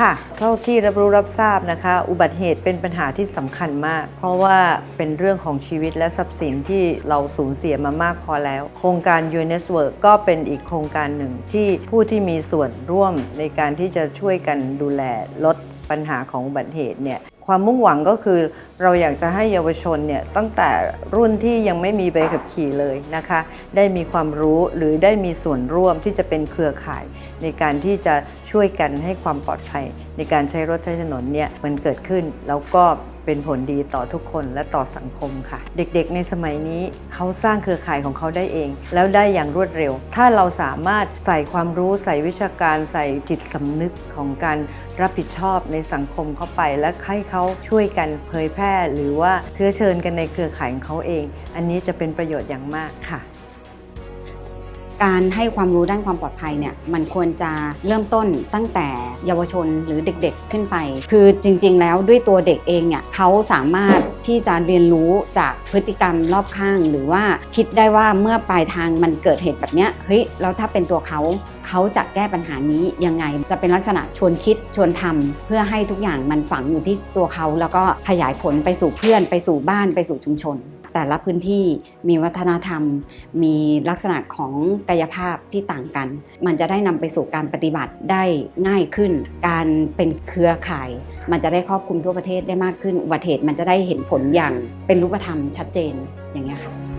ค่ะเท่าที่รับรู้รับทราบนะคะ อุบัติเหตุเป็นปัญหาที่สำคัญมาก เพราะว่าเป็นเรื่องของชีวิตและทรัพย์สินที่เราสูญเสียมามากพอแล้ว โครงการ u n e s w o r k ก็เป็นอีกโครงการหนึ่งที่ผู้ที่มีส่วนร่วมในการที่จะช่วยกันดูแลลดปัญหาของอุบัติเหตุเนี่ย ความมุ่งหวังก็คือเราอยากจะให้เยาวชนเนี่ยตั้งแต่รุ่นที่ยังไม่มีใบขับขี่เลยนะคะ ได้มีความรู้หรือได้มีส่วนร่วมที่จะเป็นเครือข่าย ในการที่จะช่วยกันให้ความปลอดภัย ในการใช้รถใช้ถนนเนี่ยมันเกิดขึ้น แล้วก็เป็นผลดีต่อทุกคนและต่อสังคมค่ะ เด็กๆ ในสมัยนี้เขาสร้างเครือข่ายของเขาได้เอง แล้วได้อย่างรวดเร็ว ถ้าเราสามารถใส่ความรู้ใส่วิชาการ ใส่จิตสำนึกของการรับผิดชอบในสังคมเข้าไป และให้เขาช่วยกันเผยแพร่ หรือว่าเชื้อเชิญกันในเครือข่ายของเขาเอง อันนี้จะเป็นประโยชน์อย่างมากค่ะ การให้ความรู้ด้านความปลอดภัยเนี่ยมันควรจะเริ่มต้นตั้งแต่เยาวชนหรือเด็กๆขึ้นไป คือจริงๆแล้วด้วยตัวเด็กเองเนี่ยเขาสามารถที่จะเรียนรู้จากพฤติกรรมรอบข้าง หรือว่าคิดได้ว่าเมื่อปลายทางมันเกิดเหตุแบบเนี้ยเฮ้ยแล้วถ้าเป็นตัวเขาเขาจะแก้ปัญหานี้ยังไง จะเป็นลักษณะชวนคิดชวนทำเพื่อให้ทุกอย่างมันฝังอยู่ที่ตัวเขา แล้วก็ขยายผลไปสู่เพื่อน ไปสู่บ้านไปสู่ชุมชน แต่ละพื้นที่มีวัฒนธรรม มีลักษณะของกายภาพที่ต่างกัน มันจะได้นำไปสู่การปฏิบัติได้ง่ายขึ้น การเป็นเครือข่าย มันจะได้ครอบคลุมทั่วประเทศได้มากขึ้น อุบัติเหตุมันจะได้เห็นผลอย่างเป็นรูปธรรมชัดเจนอย่างเงี้ยค่ะ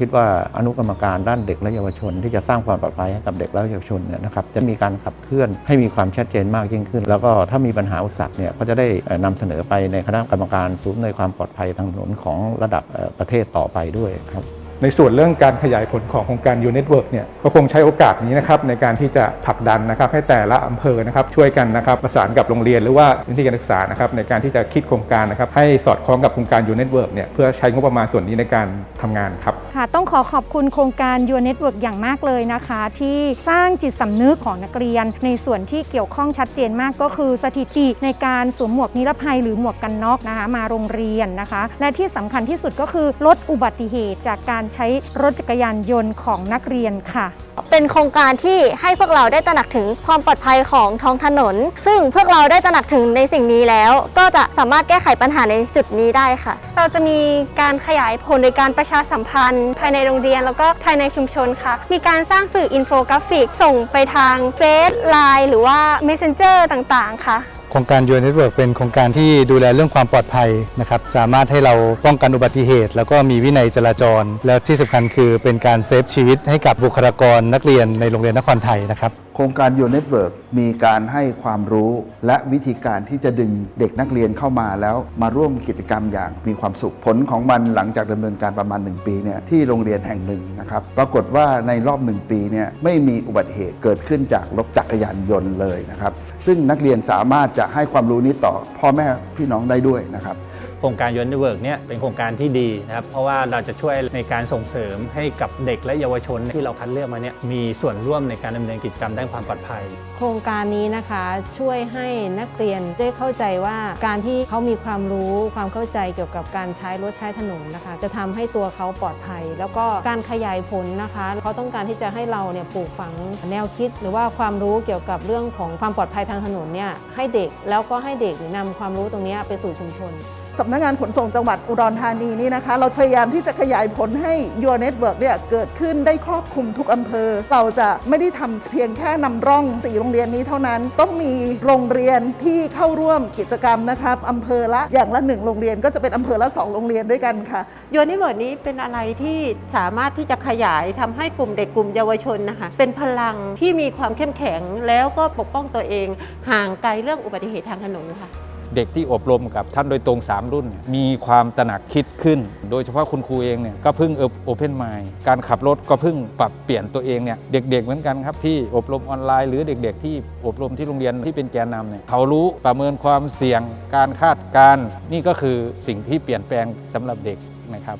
คิดว่าอนุกรรมการด้านเด็กและเยาวชน ที่จะสร้างความปลอดภัยให้กับเด็กและเยาวชนเนี่ยนะครับจะมีการขับเคลื่อนให้มีความชัดเจนมากยิ่งขึ้น แล้วก็ถ้ามีปัญหาอุปสรรคเนี่ยก็จะได้เอ่อนำเสนอไปในคณะกรรมการศูนย์ในความปลอดภัยทางถนนของระดับประเทศต่อไปด้วยครับ ในส่วนเรื่องการขยายผลของโครงการ u n e t w o r k เนี่ยก็คงใช้โอกาสนี้นะครับในการที่จะผลักดันนะครับให้แต่ละอำเภอนะครับช่วยกันนะครับประสานกับโรงเรียนหรือว่าพื้นที่การศึกษานะครับในการที่จะคิดโครงการนะครับให้สอดคล้องกับโครงการ u n e t w o r k เนี่ยเพื่อใช้งบประมาณส่วนนี้ในการทำงานครับค่ะต้องขอขอบคุณโครงการ Your Network อย่างมากเลยนะคะ ที่สร้างจิตสำนึกของนักเรียน ในส่วนที่เกี่ยวข้องชัดเจนมากก็คือสถิติในการสวมหมวกนิรภัยหรือหมวกกันน็อกนะคะมาโรงเรียนนะคะ และที่สำคัญที่สุดก็คือลดอุบัติเหตุจากการใช้รถจักรยานยนต์ของนักเรียนค่ะ เป็นโครงการที่ให้พวกเราได้ตระหนักถึงความปลอดภัยของท้องถนน ซึ่งพวกเราได้ตระหนักถึงในสิ่งนี้แล้ว ก็จะสามารถแก้ไขปัญหาในจุดนี้ได้ค่ะ เราจะมีการขยายผลโดยการประชาสัมพันธ์ ภายในโรงเรียนแล้วก็ภายในชุมชนค่ะ มีการสร้างสื่ออินโฟกราฟิก ส่งไปทางเฟซไลน์หรือว่า Messenger ต่างๆ ค่ะโครงการ Your Network เป็นโครงการที่ดูแลเรื่องความปลอดภัยนะครับสามารถให้เราป้องกันอุบัติเหตุ แล้วก็มีวินัยจราจร แล้วที่สำคัญคือเป็นการเซฟชีวิตให้กับบุคลากรนักเรียนในโรงเรียนนครไทยนะครับ โครงการ Your Network มีการให้ความรู้ และวิธีการที่จะดึงเด็กนักเรียนเข้ามาแล้วมาร่วมกิจกรรมอย่างมีความสุขผลของมันหลังจากดำเนินการประมาณ 1 ปีเนี่ยที่โรงเรียนแห่งหนึ่งนะครับปรากฏว่าในรอบ 1 ปีเนี่ยไม่มีอุบัติเหตุเกิดขึ้นจากรถจักรยานยนต์เลยนะครับซึ่งนักเรียนสามารถจะให้ความรู้นี้ต่อพ่อแม่พี่น้องได้ด้วยนะครับ โครงการยูนเวิร์กเนี่ยเป็นโครงการที่ดีนะครับเพราะว่าเราจะช่วยในการส่งเสริมให้กับเด็กและเยาวชนที่เราคัดเลือกมาเนี่ยมีส่วนร่วมในการดำเนินกิจกรรมด้านความปลอดภัย โครงการนี้นะคะช่วยให้นักเรียนได้เข้าใจว่าการที่เขามีความรู้ความเข้าใจเกี่ยวกับการใช้รถใช้ถนนนะคะ จะทำให้ตัวเขาปลอดภัย แล้วก็การขยายผลนะคะเขาต้องการที่จะให้เราเนี่ยปลูกฝังแนวคิด หรือว่าความรู้เกี่ยวกับเรื่องของความปลอดภัยทางถนนเนี่ยให้เด็กแล้วก็ให้เด็กนำความรู้ตรงนี้ไปสู่ชุมชน สำนักงานขนส่งจังหวัดอุดรธานีนี่นะคะ เราพยายามที่จะขยายผลให้ Your Network เนี่ยเกิดขึ้นได้ครอบคลุมทุกอำเภอ เราจะไม่ได้ทำเพียงแค่นำร่องสี่โรงเรียนนี้เท่านั้น ต้องมีโรงเรียนที่เข้าร่วมกิจกรรมนะครับอำเภอละอย่างละหนึ่งโรงเรียนก็จะเป็นอำเภอละสองโรงเรียนด้วยกันค่ะโยนิเวิร์ดนี้เป็นอะไรที่สามารถที่จะขยายทำให้กลุ่มเด็กกลุ่มเยาวชนนะคะเป็นพลังที่มีความเข้มแข็งแล้วก็ปกป้องตัวเอง ห่างไกลเรื่องอุบัติเหตุทางถนนค่ะ เด็กที่อบรมกับท่านโดยตรง 3 รุ่น มีความตระหนักคิดขึ้น โดยเฉพาะคุณครูเองเนี่ยก็เพิ่งโอเพนไมล์การขับรถก็เพิ่งปรับเปลี่ยนตัวเองเนี่ยเด็กๆเหมือนกันครับที่อบรมออนไลน์ หรือเด็ก ๆ ที่อบรมที่โรงเรียนที่เป็นแกนนำเนี่ยเขารู้ประเมินความเสี่ยงการคาดการณ์นี่ก็คือสิ่งที่เปลี่ยนแปลงสำหรับเด็กนะครับ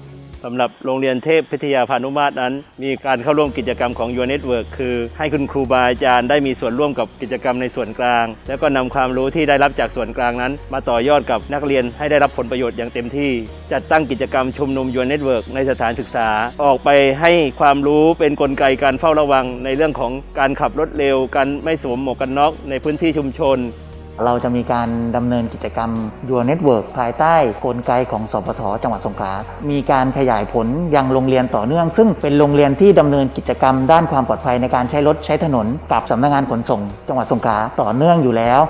สำหรับโรงเรียนเทพพิทยาพานุมาตรนั้น มีการเข้าร่วมกิจกรรมของ Your Network คือ ให้คุณครูบาอาจารย์ได้มีส่วนร่วมกับกิจกรรมในส่วนกลาง แล้วก็นำความรู้ที่ได้รับจากส่วนกลางนั้น มาต่อยอดกับนักเรียนให้ได้รับผลประโยชน์อย่างเต็มที่ จัดตั้งกิจกรรมชุมนุม Your Network ในสถานศึกษา ออกไปให้ความรู้เป็นกลไกการเฝ้าระวังในเรื่องของการขับรถเร็ว การไม่สวมหมวกกันน็อกในพื้นที่ชุมชน เราจะมีการดำเนินกิจกรรม Your Network ภายใต้กลไกของสปทจังหวัดสงขลา มีการขยายผลยังโรงเรียนต่อเนื่อง ซึ่งเป็นโรงเรียนที่ดำเนินกิจกรรมด้านความปลอดภัยในการใช้รถใช้ถนนกับสำนักงานขนส่ง จังหวัดสงขลาต่อเนื่องอยู่แล้ว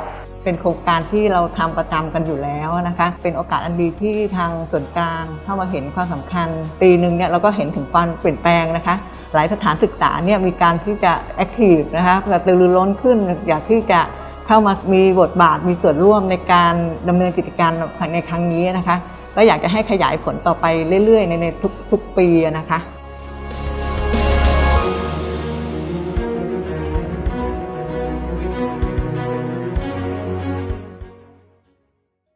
เป็นโครงการที่เราทำประจำกันอยู่แล้วนะคะ เป็นโอกาสอันดีที่ทางส่วนกลางเข้ามาเห็นความสำคัญ ปีหนึ่งเนี่ยเราก็เห็นถึงความเปลี่ยนแปลงนะคะ หลายสถานศึกษาเนี่ยมีการที่จะแอคทีฟนะคะกระตือรือร้นขึ้นอยากที่จะ เข้ามามีบทบาทมีส่วนร่วมในการดำเนินกิจการในครั้งนี้นะคะ ก็อยากจะให้ขยายผลต่อไปเรื่อยๆ ในในทุกๆปีนะคะ